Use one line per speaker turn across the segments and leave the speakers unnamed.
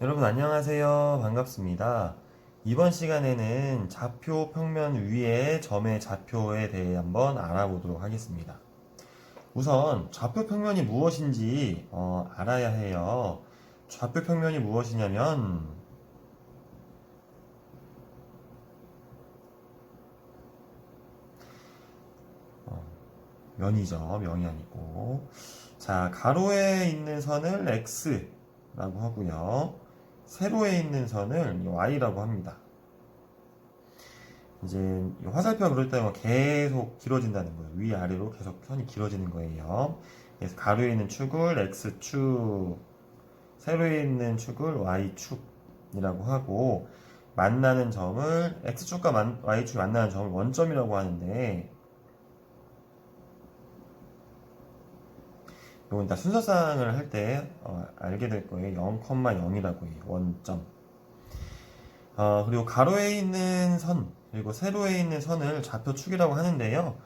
여러분 안녕하세요. 반갑습니다. 이번 시간에는 좌표 평면 위의 점의 좌표에 대해 한번 알아보도록 하겠습니다. 우선 좌표 평면이 무엇인지 어, 알아야 해요. 좌표 평면이 무엇이냐면 어, 면이죠. 면이 아니고 자 가로에 있는 선을 x라고 하고요. 세로에 있는 선을 y라고 합니다. 이제 이 화살표가 그럴 때는 계속 길어진다는 거예요. 위아래로 계속 선이 길어지는 거예요. 그래서 가로에 있는 축을 x축, 세로에 있는 축을 y축이라고 하고 만나는 점을 x축과 만- y축이 만나는 점을 원점이라고 하는데 이건 다 순서상을 할 때 알게 될 거예요. 0,0이라고 해요. 원점. 어, 그리고 가로에 있는 선 그리고 세로에 있는 선을 좌표축이라고 하는데요.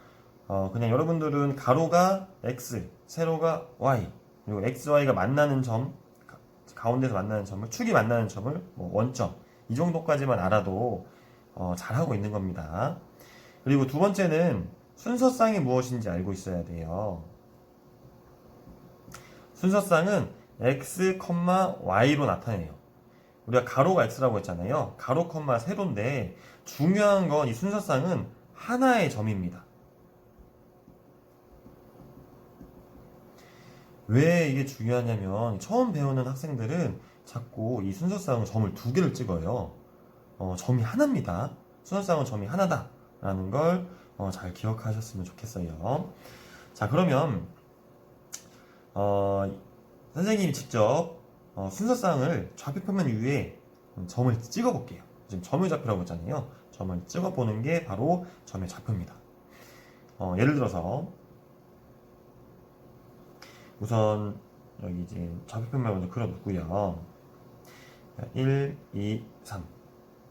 어, 그냥 여러분들은 가로가 x, 세로가 y, 그리고 x, y가 만나는 점, 가- 가운데서 만나는 점을 축이 만나는 점을 뭐 원점 이 정도까지만 알아도 어, 잘하고 있는 겁니다. 그리고 두 번째는 순서상이 무엇인지 알고 있어야 돼요. 순서상은 x, y로 나타내요. 우리가 가로가 x라고 했잖아요. 가로, 세로인데 중요한 건 이 순서상은 하나의 점입니다. 왜 이게 중요하냐면 처음 배우는 학생들은 자꾸 이 순서상은 점을 두 개를 찍어요. 어, 점이 하나입니다. 순서상은 점이 하나다라는 걸 어, 잘 기억하셨으면 좋겠어요. 자 그러면 어, 선생님이 직접 어, 순서상을 좌표평면 위에 점을 찍어 볼게요. 지금 점의 좌표라고 했잖아요. 점을 찍어 보는 게 바로 점의 좌표입니다. 어, 예를 들어서 우선 여기 이제 좌표평면 먼저 그려 놓고요. 1, 2, 3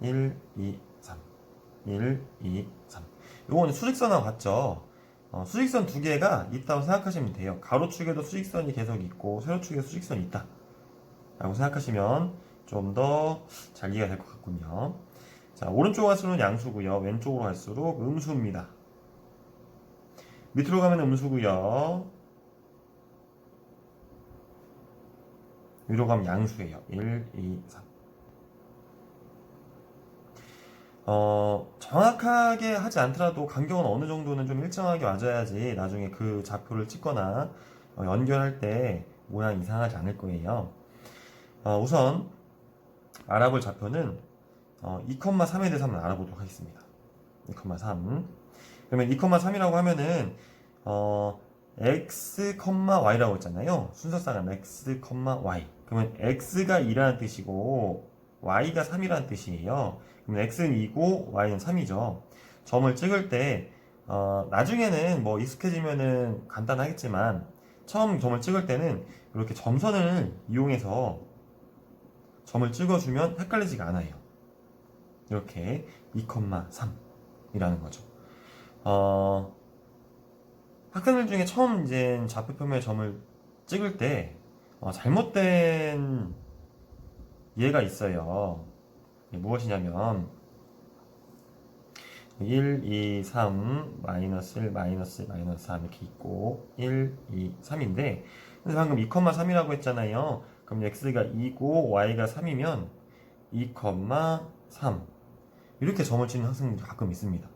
1, 2, 3 1, 2, 3 요거는 수직선하고 같죠? 어, 수직선 두 개가 있다고 생각하시면 돼요. 가로축에도 수직선이 계속 있고 세로축에도 수직선이 있다. 라고 생각하시면 좀 더 잘 이해가 될 것 같군요. 자, 오른쪽 갈수록 양수고요. 왼쪽으로 갈수록 음수입니다. 밑으로 가면 음수고요. 위로 가면 양수예요. 1, 2, 3. 어, 정확하게 하지 않더라도 간격은 어느 정도는 좀 일정하게 맞아야지 나중에 그 좌표를 찍거나 어, 연결할 때 모양 이상하지 않을 거예요. 어, 우선 알아볼 좌표는 어, 2,3에 대해서 한번 알아보도록 하겠습니다. 2,3 그러면 2,3이라고 하면은 어, x, y라고 했잖아요. 순서상은 x, y 그러면 x가 2라는 뜻이고 y가 3이라는 뜻이에요. 그럼 x는 2고 y는 3이죠. 점을 찍을 때 어, 나중에는 뭐 익숙해지면은 간단하겠지만 처음 점을 찍을 때는 이렇게 점선을 이용해서 점을 찍어주면 헷갈리지가 않아요. 이렇게 2,3이라는 거죠. 어, 학생들 중에 처음 이제 좌표평면에 점을 찍을 때 어, 잘못된 예가 있어요. 무엇이냐면 1, 2, 3, 마이너스 1, 마이너스 1, 마이너스 3 이렇게 있고 1, 2, 3인데 근데 방금 2,3이라고 했잖아요. 그럼 x가 2고 y가 3이면 2,3 이렇게 점을 치는 학생들이 가끔 있습니다.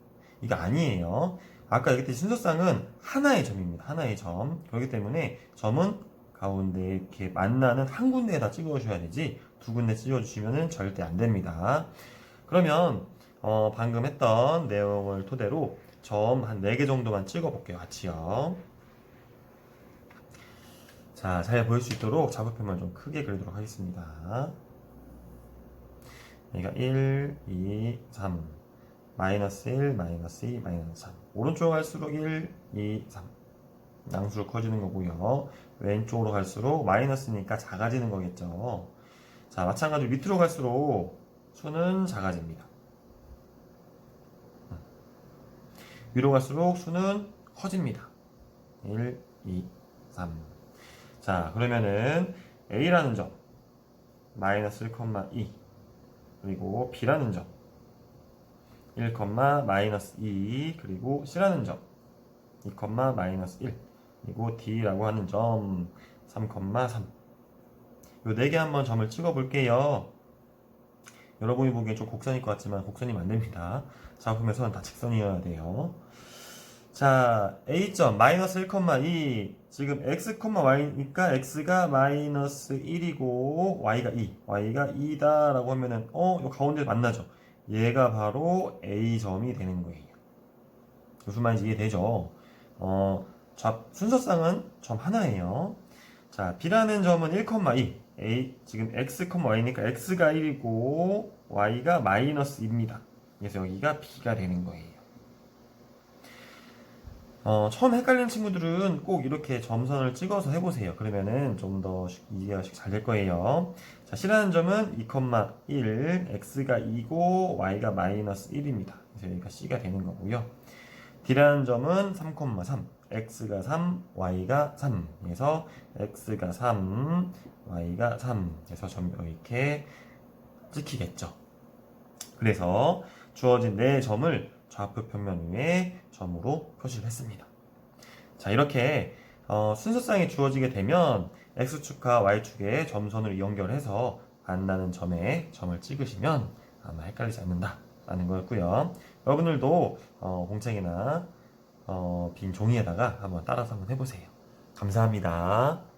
이게 아니에요. 아까 얘기했듯이 순서상은 하나의 점입니다. 하나의 점. 그렇기 때문에 점은 가운데 이렇게 만나는 한 군데에다 찍어주셔야 되지 두 군데 찍어주시면 절대 안 됩니다. 그러면 어, 방금 했던 내용을 토대로 점 한 4개 정도만 찍어 볼게요. 같이요. 자, 잘 보일 수 있도록 좌표표만 좀 크게 그리도록 하겠습니다. 여기가 1, 2, 3, 마이너스 1, 마이너스 2, 마이너스 3. 오른쪽 갈수록 1, 2, 3. 양수로 커지는 거고요. 왼쪽으로 갈수록 마이너스니까 작아지는 거겠죠. 자, 마찬가지로 밑으로 갈수록 수는 작아집니다. 음. 위로 갈수록 수는 커집니다. 1, 2, 3. 자, 그러면은 A라는 점. 마이너스 1,2 그리고 B라는 점 1, 마이너스 2 그리고 C라는 점 2, 마이너스 1 그리고 D라고 하는 점 3,3 요 네 개 한번 점을 찍어 볼게요. 여러분이 보기엔 좀 곡선일 것 같지만 곡선이면 안 됩니다. 작품에서는 다 직선이어야 돼요. 자, A점 마이너스 1,2 지금 x, y니까 x가 마이너스 1이고 y가 2, y가 2다 라고 하면은 어, 요 가운데 만나죠. 얘가 바로 A점이 되는 거예요. 무슨 말인지 이해되죠? 어, 좌, 순서상은 점 하나예요. 자, B라는 점은 1,2. A, 지금 x, y니까 x가 1이고 y가 마이너스 2입니다. 그래서 여기가 B가 되는 거예요. 어, 처음 헷갈리는 친구들은 꼭 이렇게 점선을 찍어서 해보세요. 그러면은 좀 더 이해가 잘 될 거예요. 자, C라는 점은 2,1, X가 2고 Y가 마이너스 1입니다. 그래서 여기가 C가 되는 거고요. D라는 점은 3,3, X가 3, Y가 3. 그래서 X가 3, Y가 3. 그래서 점 이렇게 찍히겠죠. 그래서 주어진 네 점을 좌표 평면 위에 점으로 표시를 했습니다. 자, 이렇게 어, 순서상이 주어지게 되면 X축과 Y축의 점선을 연결해서 만나는 점에 점을 찍으시면 아마 헷갈리지 않는다 라는 거였고요. 여러분들도 어, 공책이나 어, 빈 종이에다가 한번 따라서 한번 해보세요. 감사합니다.